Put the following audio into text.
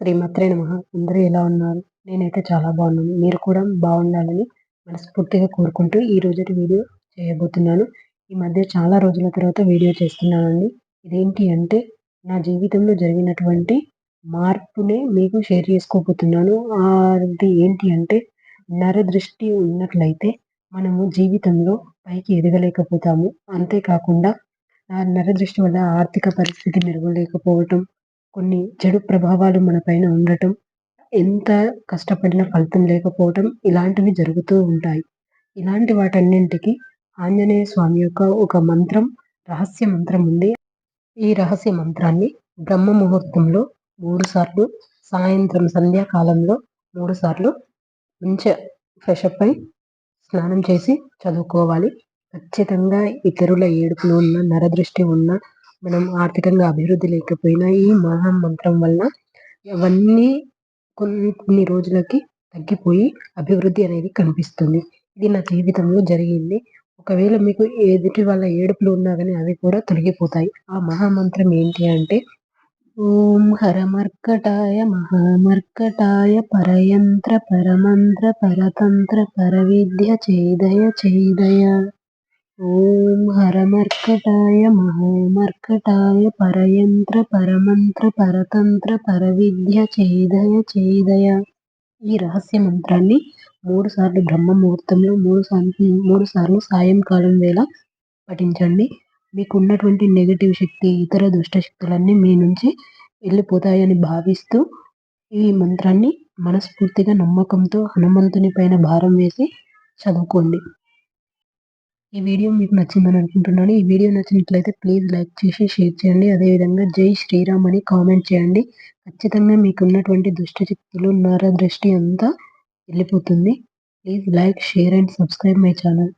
శ్రీమాత్రే నమ. అందరూ ఎలా ఉన్నారు? నేనైతే చాలా బాగున్నాను. మీరు కూడా బాగుండాలని మనస్ఫూర్తిగా కోరుకుంటూ ఈ రోజు వీడియో చేయబోతున్నాను. ఈ మధ్య చాలా రోజుల తర్వాత వీడియో చేస్తున్నానండి. ఇదేంటి అంటే నా జీవితంలో జరిగినటువంటి మార్పునే మీకు షేర్ చేసుకోబోతున్నాను. అది ఏంటి అంటే నరదృష్టి ఉన్నట్లయితే మనము జీవితంలో పైకి ఎదగలేకపోతాము. అంతేకాకుండా ఆ నరదృష్టి వల్ల ఆర్థిక పరిస్థితి మెరుగులేకపోవటం కొన్ని చెడు ప్రభావాలు మన పైన ఉండటం ఎంత కష్టపడిన ఫలితం లేకపోవటం ఇలాంటివి జరుగుతూ ఉంటాయి. ఇలాంటి వాటన్నింటికి ఆంజనేయ స్వామి యొక్క ఒక మంత్రం రహస్య మంత్రం ఉంది. ఈ రహస్య మంత్రాన్ని బ్రహ్మ ముహూర్తంలో మూడు సార్లు సాయంత్రం సంధ్యాకాలంలో మూడు సార్లు మంచిగా ఫ్రెషప్ అయి స్నానం చేసి చదువుకోవాలి. ఖచ్చితంగా ఇతరుల ఏడుపులు ఉన్న నరదృష్టి ఉన్న మనం ఆర్థికంగా అభివృద్ధి లేకపోయినా ఈ మహామంత్రం వల్ల అవన్నీ కొన్ని కొన్ని రోజులకి తగ్గిపోయి అభివృద్ధి అనేది కనిపిస్తుంది. ఇది నా జీవితంలో జరిగింది. ఒకవేళ మీకు ఎదుటి వాళ్ళ ఏడుపులు ఉన్నా కానీ అవి కూడా తొలగిపోతాయి. ఆ మహామంత్రం ఏంటి అంటే ఓం హరమర్కటాయ మహామర్కటాయ పరయంత్ర పరమంత్ర పరతంత్ర పరవిద్య చేదయ చేదయ ఓం హరమర్కటాయ మహోమర్కటాయ పరయంత్ర పరమంత్ర పరతంత్ర పరవిద్య చేదయ చేదయ ఈ రహస్య మంత్రాన్ని మూడు సార్లు బ్రహ్మ ముహూర్తంలో మూడు సార్లు మూడు సార్లు సాయంకాలం వేళ పఠించండి. మీకున్నటువంటి నెగిటివ్ నెగటివ్ శక్తి ఇతర దుష్ట శక్తులన్నీ మీ నుంచి వెళ్ళిపోతాయని భావిస్తూ ఈ మంత్రాన్ని మనస్ఫూర్తిగా నమ్మకంతో హనుమంతుని పైన భారం వేసి చదువుకోండి. ఈ వీడియో మీకు నచ్చిందని అనుకుంటున్నాను. ఈ వీడియో నచ్చినట్లయితే ప్లీజ్ లైక్ చేసి షేర్ చేయండి. అదేవిధంగా జై శ్రీరామ్ అని కామెంట్ చేయండి. ఖచ్చితంగా మీకు ఉన్నటువంటి నర దృష్టి అంతా వెళ్ళిపోతుంది. Please like share and subscribe my channel.